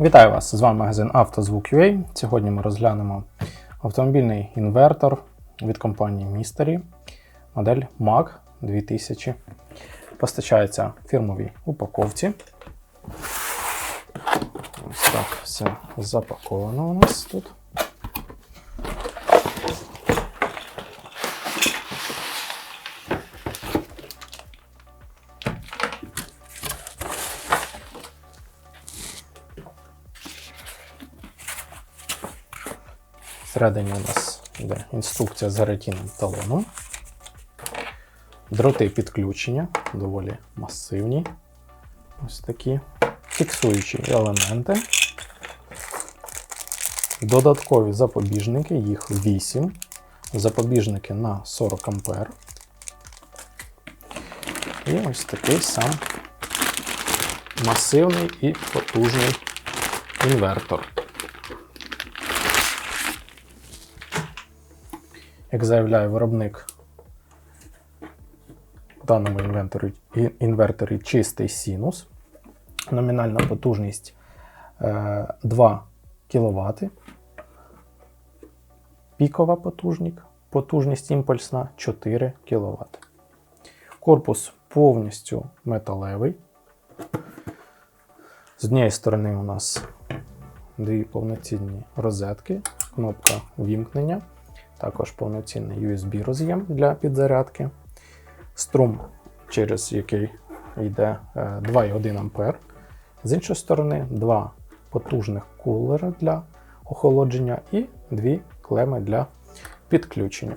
Вітаю вас! З вами магазин «Автозвук.UA». Сьогодні ми розглянемо автомобільний інвертор від компанії Mystery, модель MAC 2000. Постачається в фірмовій упаковці. Ось так все запаковано у нас тут. Всередині у нас йде інструкція з гарантійним талоном. Дроти підключення доволі масивні. Ось такі фіксуючі елементи. Додаткові запобіжники, їх 8. Запобіжники на 40 А. І ось такий сам масивний і потужний інвертор. Як заявляє виробник в даному інвенторі, інверторі чистий синус. Номінальна потужність е, 2 кВт. Пікова потужність, потужність імпульсна 4 кВт. Корпус повністю металевий. З однієї сторони у нас дві повноцінні розетки, кнопка вімкнення. Також повноцінний USB роз'єм для підзарядки. Струм, через який йде е, 2,1 А. З іншої сторони, два потужних кулера для охолодження і дві клеми для підключення.